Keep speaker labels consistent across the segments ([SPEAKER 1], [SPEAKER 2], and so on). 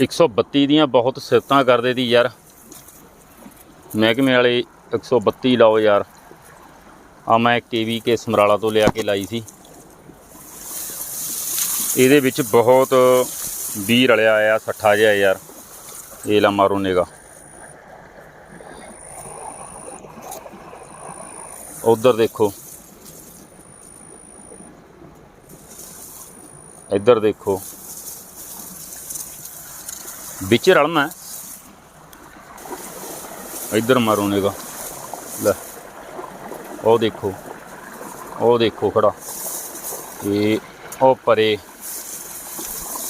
[SPEAKER 1] 132 ਦੀਆਂ ਬਹੁਤ ਸਿਫਤਾਂ ਕਰਦੇ ਦੀ ਯਾਰ। ਮਹਿਕਮੇ ਵਾਲੇ 132 ਲਾਓ ਯਾਰ। ਆ ਮੈਂ ਕੇਵੀ ਕੇ ਸਮਰਾਲਾ ਤੋਂ ਲਿਆ ਕੇ ਲਾਈ ਸੀ। ਇਹਦੇ ਵਿੱਚ ਬਹੁਤ ਵੀ ਰਲਿਆ ਆ ਸੱਠਾ ਜਿਹਾ ਯਾਰ। ਇਹ ਲਾ ਮਾਰੋ ਨੇਗਾ ਉਧਰ ਦੇਖੋ। ਇੱਧਰ ਦੇਖੋ। ਵਿੱਚ ਰਲਣਾ ਹੈ। ਇੱਧਰ ਮਾਰੋ ਨੇਗਾ ਲੈ। ਉਹ ਦੇਖੋ। ਉਹ ਦੇਖੋ ਖੜਾ। ਇਹ ਉਹ ਪਰੇ।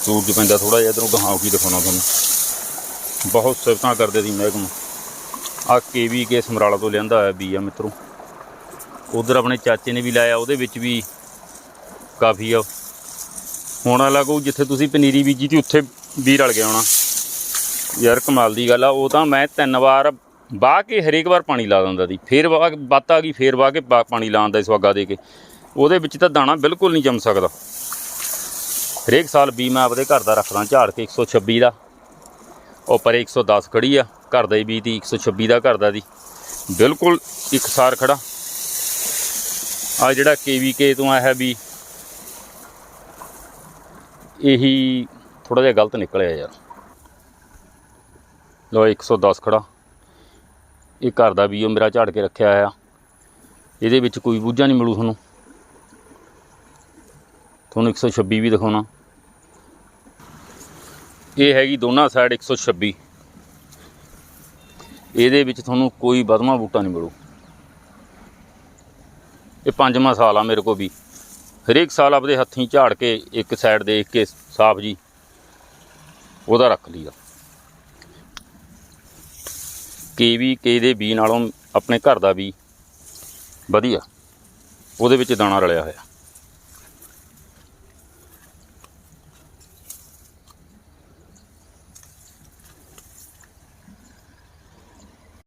[SPEAKER 1] ਸੂਰਜ ਪੈਂਦਾ ਥੋੜਾ ਜਿਹਾ, ਇਧਰੋਂ ਗਾਹਾਂ ਕੀ ਦਿਖਾਉਣਾ ਤੁਹਾਨੂੰ। ਬਹੁਤ ਸਿਫਤਾਂ ਕਰਦੇ ਸੀ ਮਹਿਕਮ। ਆ ਕੇਵੀ ਕੇ ਸਮਰਾਲਾ ਤੋਂ ਲਿਆਂਦਾ ਹੋਇਆ ਬੀ ਆ ਮਿੱਤਰੋ। ਉਧਰ ਆਪਣੇ ਚਾਚੇ ਨੇ ਵੀ ਲਾਇਆ, ਉਹਦੇ ਵਿੱਚ ਵੀ ਕਾਫੀ ਆ। ਹੁਣ ਵਾਲਾ ਕੋ ਜਿੱਥੇ ਤੁਸੀਂ ਪਨੀਰੀ ਬੀਜੀ ਤੀ ਉੱਥੇ ਵੀ ਰਲ ਗਿਆ ਹੋਣਾ। ਯਾਰ ਕਮਾਲ ਦੀ ਗੱਲ ਆ, ਉਹ ਤਾਂ ਮੈਂ ਤਿੰਨ ਵਾਰ ਵਾਹ ਕੇ ਹਰੇਕ ਵਾਰ ਪਾਣੀ ਲਾ ਦਿੰਦਾ ਸੀ। ਫੇਰ ਵਾਹ ਕੇ- ਬੱਤ ਆ ਗਈ, ਫੇਰ ਵਾਹ ਕੇ ਪਾ- ਪਾਣੀ ਲਾਉਂਦਾ ਸੀ ਸਵਾਗਾ ਦੇ ਕੇ। ਉਹਦੇ ਵਿੱਚ ਤਾਂ ਦਾਣਾ ਬਿਲਕੁਲ ਨਹੀਂ ਜੰਮ ਸਕਦਾ। ਹਰੇਕ ਸਾਲ ਵੀ ਮੈਂ ਆਪਦੇ ਘਰ ਦਾ ਰੱਖਦਾ, ਝਾੜ ਕੇ 126 ਦਾ। ਉਹ ਪਰੇ 110 ਖੜੀ ਆ, ਘਰ ਦਾ ਹੀ ਬੀ ਤੀ 126 ਦਾ ਘਰ ਦਾ ਦੀ। ਬਿਲਕੁਲ ਇੱਕ ਸਾਰ ਖੜਾ। ਆ ਜਿਹੜਾ ਕੇਵੀਕੇ ਤੋਂ ਆਇਆ ਵੀ, ਇਹੀ ਥੋੜਾ ਜਿਹਾ ਗਲਤ ਨਿਕਲਿਆ ਯਾਰ। ਲੋ 110 ਖੜਾ। ਇਹ ਘਰ ਦਾ ਵੀ ਉਹ ਮੇਰਾ ਝਾੜ ਕੇ ਰੱਖਿਆ ਆ ਇਹਦੇ ਵਿੱਚ ਕੋਈ ਬੂਝਾ ਨਹੀਂ ਮਿਲੂ ਤੁਹਾਨੂੰ। ਤੁਹਾਨੂੰ 126 ਵੀ ਦਿਖਾਉਣਾ। ਇਹ ਹੈਗੀ ਦੋਨਾਂ ਸਾਈਡ 126 ਇਹਦੇ ਵਿੱਚ ਤੁਹਾਨੂੰ ਕੋਈ ਬਦਮਾ ਬੂਟਾ ਨਹੀਂ ਮਿਲੂ। ਇਹ ਪੰਜਵਾਂ ਸਾਲ ਆ ਮੇਰੇ ਕੋਲ ਵੀ। ਹਰੇਕ ਸਾਲ ਆਪਦੇ ਹੱਥੀਂ ਝਾੜ ਕੇ ਇੱਕ ਸਾਈਡ ਦੇਖ ਕੇ ਸਾਫ਼ ਜੀ। ਉਹਦਾ ਰੱਖ ਲਈਦਾ। ਕੇਵੀ ਕੇ ਦੇ ਬੀ ਨਾਲੋਂ ਆਪਣੇ ਘਰ ਦਾ ਬੀ ਵਧੀਆ। ਉਹਦੇ ਵਿੱਚ ਦਾਣਾ ਰਲਿਆ ਹੋਇਆ।